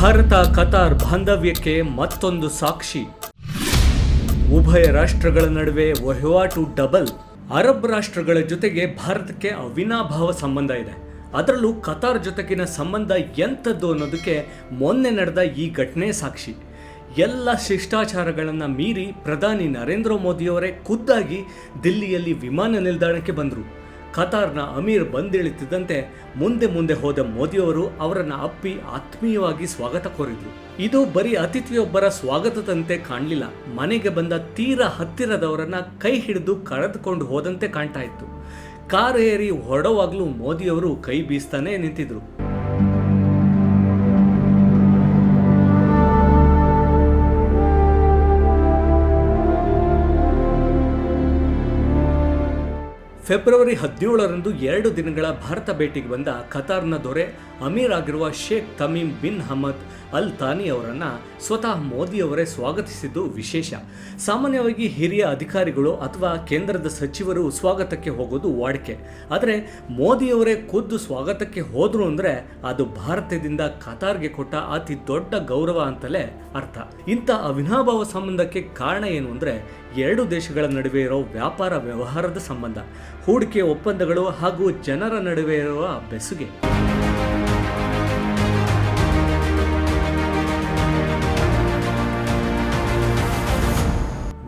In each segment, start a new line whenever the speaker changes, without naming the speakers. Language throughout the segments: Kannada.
ಭಾರತ ಕತಾರ್ ಬಾಂಧವ್ಯಕ್ಕೆ ಮತ್ತೊಂದು ಸಾಕ್ಷಿ. ಉಭಯ ರಾಷ್ಟ್ರಗಳ ನಡುವೆ ವಹಿವಾಟು ಡಬಲ್. ಅರಬ್ ರಾಷ್ಟ್ರಗಳ ಜೊತೆಗೆ ಭಾರತಕ್ಕೆ ಅವಿನಾಭಾವ ಸಂಬಂಧ ಇದೆ. ಅದರಲ್ಲೂ ಕತಾರ್ ಜೊತೆಗಿನ ಸಂಬಂಧ ಎಂಥದ್ದು ಅನ್ನೋದಕ್ಕೆ ಮೊನ್ನೆ ನಡೆದ ಈ ಘಟನೆ ಸಾಕ್ಷಿ. ಎಲ್ಲ ಶಿಷ್ಟಾಚಾರಗಳನ್ನು ಮೀರಿ ಪ್ರಧಾನಿ ನರೇಂದ್ರ ಮೋದಿಯವರೇ ಖುದ್ದಾಗಿ ದಿಲ್ಲಿಯಲ್ಲಿ ವಿಮಾನ ನಿಲ್ದಾಣಕ್ಕೆ ಬಂದರು. ಕತಾರ್ನ ಅಮೀರ್ ಬಂದಿಳಿತಿದ್ದಂತೆ ಮುಂದೆ ಮುಂದೆ ಹೋದ ಮೋದಿಯವರು ಅವರನ್ನು ಅಪ್ಪಿ ಆತ್ಮೀಯವಾಗಿ ಸ್ವಾಗತ ಕೋರಿದ್ರು. ಇದು ಬರೀ ಅತಿಥಿಯೊಬ್ಬರ ಸ್ವಾಗತದಂತೆ ಕಾಣಲಿಲ್ಲ. ಮನೆಗೆ ಬಂದ ತೀರ ಹತ್ತಿರದವರನ್ನ ಕೈ ಹಿಡಿದು ಕರೆದುಕೊಂಡು ಹೋದಂತೆ ಕಾಣ್ತಾ ಇತ್ತು. ಕಾರ್ ಏರಿ ಹೊರಡುವಾಗಲೂ ಮೋದಿಯವರು ಕೈ ಬೀಸ್ತಾನೆ ನಿಂತಿದ್ರು. ಫೆಬ್ರವರಿ ಹದಿನೇಳರಂದು ಎರಡು ದಿನಗಳ ಭಾರತ ಭೇಟಿಗೆ ಬಂದ ಕತಾರ್ನ ದೊರೆ ಅಮೀರ್ ಆಗಿರುವ ಶೇಖ್ ತಮೀಮ್ ಬಿನ್ ಹಮದ್ ಅಲ್ ತಾನಿ ಅವರನ್ನು ಸ್ವತಃ ಮೋದಿಯವರೇ ಸ್ವಾಗತಿಸಿದ್ದು ವಿಶೇಷ. ಸಾಮಾನ್ಯವಾಗಿ ಹಿರಿಯ ಅಧಿಕಾರಿಗಳು ಅಥವಾ ಕೇಂದ್ರದ ಸಚಿವರು ಸ್ವಾಗತಕ್ಕೆ ಹೋಗೋದು ವಾಡಿಕೆ. ಆದರೆ ಮೋದಿಯವರೇ ಖುದ್ದು ಸ್ವಾಗತಕ್ಕೆ ಹೋದ್ರು ಅಂದರೆ ಅದು ಭಾರತದಿಂದ ಕತಾರ್ಗೆ ಕೊಟ್ಟ ಅತಿ ದೊಡ್ಡ ಗೌರವ ಅಂತಲೇ ಅರ್ಥ. ಇಂಥ ಅವಿನಾಭಾವ ಸಂಬಂಧಕ್ಕೆ ಕಾರಣ ಏನು ಅಂದರೆ ಎರಡು ದೇಶಗಳ ನಡುವೆ ಇರೋ ವ್ಯಾಪಾರ ವ್ಯವಹಾರದ ಸಂಬಂಧ. ಹೂಡಿಕೆ ಒಪ್ಪಂದಗಳು ಹಾಗೂ ಜನರ ನಡುವೆ ಇರುವ ಬೆಸುಗೆ.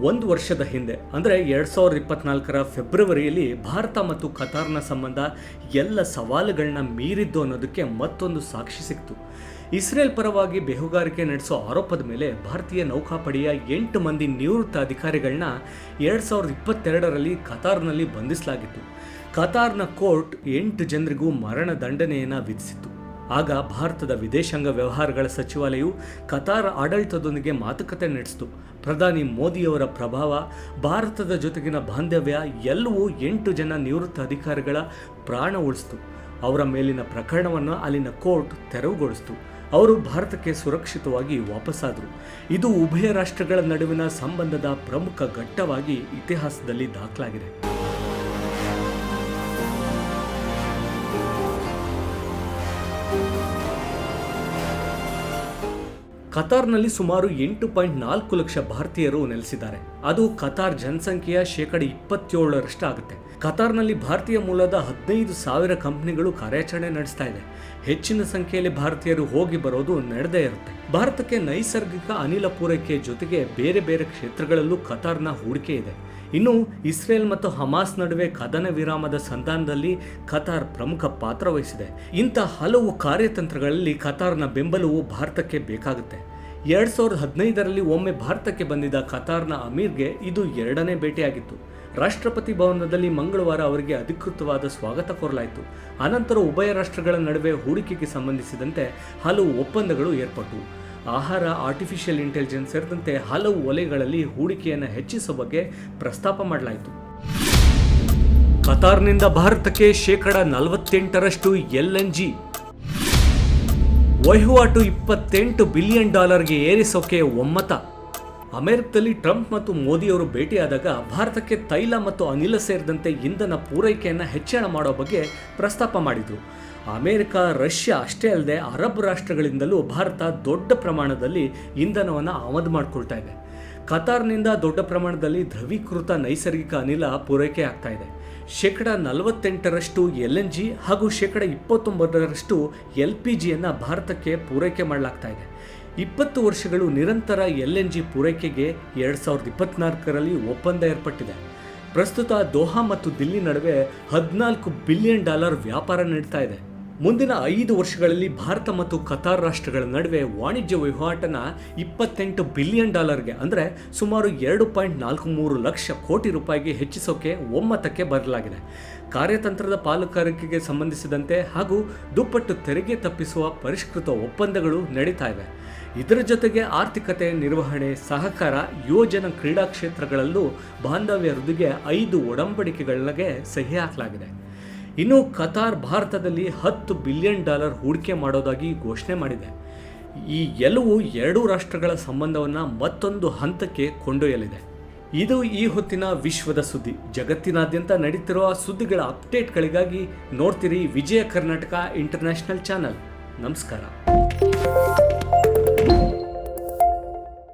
ಒಂದು ವರ್ಷದ ಹಿಂದೆ, ಅಂದರೆ ಎರಡು ಸಾವಿರದ ಇಪ್ಪತ್ನಾಲ್ಕರ ಫೆಬ್ರವರಿಯಲ್ಲಿ ಭಾರತ ಮತ್ತು ಕತಾರ್ನ ಸಂಬಂಧ ಎಲ್ಲ ಸವಾಲುಗಳನ್ನ ಮೀರಿದ್ದು ಅನ್ನೋದಕ್ಕೆ ಮತ್ತೊಂದು ಸಾಕ್ಷಿ ಸಿಕ್ತು. ಇಸ್ರೇಲ್ ಪರವಾಗಿ ಬೇಹುಗಾರಿಕೆ ನಡೆಸೋ ಆರೋಪದ ಮೇಲೆ ಭಾರತೀಯ ನೌಕಾಪಡೆಯ ಎಂಟು ಮಂದಿ ನಿವೃತ್ತ ಅಧಿಕಾರಿಗಳನ್ನ ಎರಡು ಸಾವಿರದ ಇಪ್ಪತ್ತೆರಡರಲ್ಲಿ ಕತಾರ್ನಲ್ಲಿ ಬಂಧಿಸಲಾಗಿತ್ತು. ಕತಾರ್ನ ಕೋರ್ಟ್ ಎಂಟು ಜನರಿಗೂ ಮರಣ ದಂಡನೆಯನ್ನು ವಿಧಿಸಿತ್ತು. ಆಗ ಭಾರತದ ವಿದೇಶಾಂಗ ವ್ಯವಹಾರಗಳ ಸಚಿವಾಲಯವು ಕತಾರ್ ಆಡಳಿತದೊಂದಿಗೆ ಮಾತುಕತೆ ನಡೆಸಿತು. ಪ್ರಧಾನಿ ಮೋದಿಯವರ ಪ್ರಭಾವ, ಭಾರತದ ಜೊತೆಗಿನ ಬಾಂಧವ್ಯ ಎಲ್ಲವೂ ಎಂಟು ಜನ ನಿವೃತ್ತ ಅಧಿಕಾರಿಗಳ ಪ್ರಾಣ ಉಳಿಸ್ತು. ಅವರ ಮೇಲಿನ ಪ್ರಕರಣವನ್ನು ಅಲ್ಲಿನ ಕೋರ್ಟ್ ತೆರವುಗೊಳಿಸಿತು. ಅವರು ಭಾರತಕ್ಕೆ ಸುರಕ್ಷಿತವಾಗಿ ವಾಪಸ್ಸಾದರು ಇದು ಉಭಯ ರಾಷ್ಟ್ರಗಳ ನಡುವಿನ ಸಂಬಂಧದ ಪ್ರಮುಖ ಘಟ್ಟವಾಗಿ ಇತಿಹಾಸದಲ್ಲಿ ದಾಖಲಾಗಿದೆ. ಕತಾರ್ನಲ್ಲಿ ಸುಮಾರು ಎಂಟು ಪಾಯಿಂಟ್ ನಾಲ್ಕು ಲಕ್ಷ ಭಾರತೀಯರು ನೆಲೆಸಿದ್ದಾರೆ. ಅದು ಕತಾರ್ ಜನಸಂಖ್ಯೆಯ ಶೇಕಡ ಇಪ್ಪತ್ತೇಳರಷ್ಟು ಆಗುತ್ತೆ. ಕತಾರ್ನಲ್ಲಿ ಭಾರತೀಯ ಮೂಲದ ಹದಿನೈದು ಸಾವಿರ ಕಂಪನಿಗಳು ಕಾರ್ಯಾಚರಣೆ ನಡೆಸ್ತಾ ಇದೆ. ಹೆಚ್ಚಿನ ಸಂಖ್ಯೆಯಲ್ಲಿ ಭಾರತೀಯರು ಹೋಗಿ ಬರೋದು ನಡೆದೇ ಇರುತ್ತೆ. ಭಾರತಕ್ಕೆ ನೈಸರ್ಗಿಕ ಅನಿಲ ಪೂರೈಕೆ ಜೊತೆಗೆ ಬೇರೆ ಬೇರೆ ಕ್ಷೇತ್ರಗಳಲ್ಲೂ ಕತಾರ್ನ ಹೂಡಿಕೆ ಇದೆ. ಇನ್ನು ಇಸ್ರೇಲ್ ಮತ್ತು ಹಮಾಸ್ ನಡುವೆ ಕದನ ವಿರಾಮದ ಸಂಧಾನದಲ್ಲಿ ಕತಾರ್ ಪ್ರಮುಖ ಪಾತ್ರ ವಹಿಸಿದೆ. ಇಂಥ ಹಲವು ಕಾರ್ಯತಂತ್ರಗಳಲ್ಲಿ ಕತಾರ್ನ ಬೆಂಬಲವು ಭಾರತಕ್ಕೆ ಬೇಕಾಗುತ್ತೆ. ಎರಡು ಸಾವಿರದ ಹದಿನೈದರಲ್ಲಿ ಒಮ್ಮೆ ಭಾರತಕ್ಕೆ ಬಂದಿದ್ದ ಕತಾರ್ನ ಅಮೀರ್ಗೆ ಇದು ಎರಡನೇ ಭೇಟಿಯಾಗಿತ್ತು. ರಾಷ್ಟ್ರಪತಿ ಭವನದಲ್ಲಿ ಮಂಗಳವಾರ ಅವರಿಗೆ ಅಧಿಕೃತವಾದ ಸ್ವಾಗತ ಕೋರಲಾಯಿತು. ಅನಂತರ ಉಭಯ ರಾಷ್ಟ್ರಗಳ ನಡುವೆ ಹೂಡಿಕೆಗೆ ಸಂಬಂಧಿಸಿದಂತೆ ಹಲವು ಒಪ್ಪಂದಗಳು ಏರ್ಪಟ್ಟವು ಆಹಾರ ಆರ್ಟಿಫಿಷಿಯಲ್ ಇಂಟೆಲಿಜೆನ್ಸ್ ಸೇರಿದಂತೆ ಹಲವು ವಲಯಗಳಲ್ಲಿ ಹೂಡಿಕೆಯನ್ನು ಹೆಚ್ಚಿಸುವ ಬಗ್ಗೆ ಪ್ರಸ್ತಾಪ ಮಾಡಲಾಯಿತು. ಕತಾರ್ನಿಂದ ಭಾರತಕ್ಕೆ ಶೇಕಡ ನಲವತ್ತೆಂಟರಷ್ಟು ಎಲ್ ಎನ್ ಜಿ. ವಹಿವಾಟು ಇಪ್ಪತ್ತೆಂಟು ಬಿಲಿಯನ್ ಡಾಲರ್ಗೆ ಏರಿಸೋಕೆ ಒಮ್ಮತ. ಅಮೆರಿಕದಲ್ಲಿ ಟ್ರಂಪ್ ಮತ್ತು ಮೋದಿಯವರು ಭೇಟಿಯಾದಾಗ ಭಾರತಕ್ಕೆ ತೈಲ ಮತ್ತು ಅನಿಲ ಸೇರಿದಂತೆ ಇಂಧನ ಪೂರೈಕೆಯನ್ನು ಹೆಚ್ಚಳ ಮಾಡೋ ಬಗ್ಗೆ ಪ್ರಸ್ತಾಪ ಮಾಡಿದರು. ಅಮೆರಿಕ, ರಷ್ಯಾ ಅಷ್ಟೇ ಅಲ್ಲದೆ ಅರಬ್ ರಾಷ್ಟ್ರಗಳಿಂದಲೂ ಭಾರತ ದೊಡ್ಡ ಪ್ರಮಾಣದಲ್ಲಿ ಇಂಧನವನ್ನು ಆಮದು ಮಾಡಿಕೊಳ್ತಾ ಇದೆ. ಕತಾರ್ನಿಂದ ದೊಡ್ಡ ಪ್ರಮಾಣದಲ್ಲಿ ದ್ರವೀಕೃತ ನೈಸರ್ಗಿಕ ಅನಿಲ ಪೂರೈಕೆ ಆಗ್ತಾ ಇದೆ. ಶೇಕಡ ನಲವತ್ತೆಂಟರಷ್ಟು ಎಲ್ ಎನ್ ಜಿ ಹಾಗೂ ಶೇಕಡ ಇಪ್ಪತ್ತೊಂಬತ್ತರಷ್ಟು ಎಲ್ ಪಿ ಜಿಯನ್ನು ಭಾರತಕ್ಕೆ ಪೂರೈಕೆ ಮಾಡಲಾಗ್ತಾ ಇದೆ. ಇಪ್ಪತ್ತು ವರ್ಷಗಳು ನಿರಂತರ ಎಲ್ ಎನ್ ಜಿ ಪೂರೈಕೆಗೆ ಎರಡು ಸಾವಿರದ ಇಪ್ಪತ್ನಾಲ್ಕರಲ್ಲಿ ಒಪ್ಪಂದ ಏರ್ಪಟ್ಟಿದೆ. ಪ್ರಸ್ತುತ ದೋಹಾ ಮತ್ತು ದಿಲ್ಲಿ ನಡುವೆ ಹದಿನಾಲ್ಕು ಬಿಲಿಯನ್ ಡಾಲರ್ ವ್ಯಾಪಾರ ನಡೀತಾ ಇದೆ. ಮುಂದಿನ ಐದು ವರ್ಷಗಳಲ್ಲಿ ಭಾರತ ಮತ್ತು ಕತಾರ್ ರಾಷ್ಟ್ರಗಳ ನಡುವೆ ವಾಣಿಜ್ಯ ವಹಿವಾಟನ ಇಪ್ಪತ್ತೆಂಟು ಬಿಲಿಯನ್ ಡಾಲರ್ಗೆ, ಅಂದರೆ ಸುಮಾರು ಎರಡು ಪಾಯಿಂಟ್ ನಾಲ್ಕು ಮೂರು ಲಕ್ಷ ಕೋಟಿ ರೂಪಾಯಿಗೆ ಹೆಚ್ಚಿಸೋಕೆ ಒಮ್ಮತಕ್ಕೆ ಬರಲಾಗಿದೆ. ಕಾರ್ಯತಂತ್ರದ ಪಾಲುಕಾರಿಕೆಗೆ ಸಂಬಂಧಿಸಿದಂತೆ ಹಾಗೂ ದುಪ್ಪಟ್ಟು ತೆರಿಗೆ ತಪ್ಪಿಸುವ ಪರಿಷ್ಕೃತ ಒಪ್ಪಂದಗಳು ನಡೀತಾ ಇವೆ. ಇದರ ಜೊತೆಗೆ ಆರ್ಥಿಕತೆ ನಿರ್ವಹಣೆ, ಸಹಕಾರ ಯೋಜನ ಕ್ರೀಡಾ ಕ್ಷೇತ್ರಗಳಲ್ಲೂ ಬಾಂಧವ್ಯ ವೃದ್ಧಿಗೆ ಐದು ಒಡಂಬಡಿಕೆಗಳಿಗೆ ಸಹಿ ಹಾಕಲಾಗಿದೆ. ಇನ್ನು ಕತಾರ್ ಭಾರತದಲ್ಲಿ ಹತ್ತು ಬಿಲಿಯನ್ ಡಾಲರ್ ಹೂಡಿಕೆ ಮಾಡೋದಾಗಿ ಘೋಷಣೆ ಮಾಡಿದೆ. ಈ ಎಲ್ಲವೂ ಎರಡೂ ರಾಷ್ಟ್ರಗಳ ಸಂಬಂಧವನ್ನು ಮತ್ತೊಂದು ಹಂತಕ್ಕೆ ಕೊಂಡೊಯ್ಯಲಿದೆ. ಇದು ಈ ಹೊತ್ತಿನ ವಿಶ್ವದ ಸುದ್ದಿ. ಜಗತ್ತಿನಾದ್ಯಂತ ನಡೀತಿರುವ ಸುದ್ದಿಗಳ ಅಪ್ಡೇಟ್ಗಳಿಗಾಗಿ ನೋಡ್ತೀರಿ ವಿಜಯ ಕರ್ನಾಟಕ ಇಂಟರ್ನ್ಯಾಷನಲ್ ಚಾನಲ್. ನಮಸ್ಕಾರ.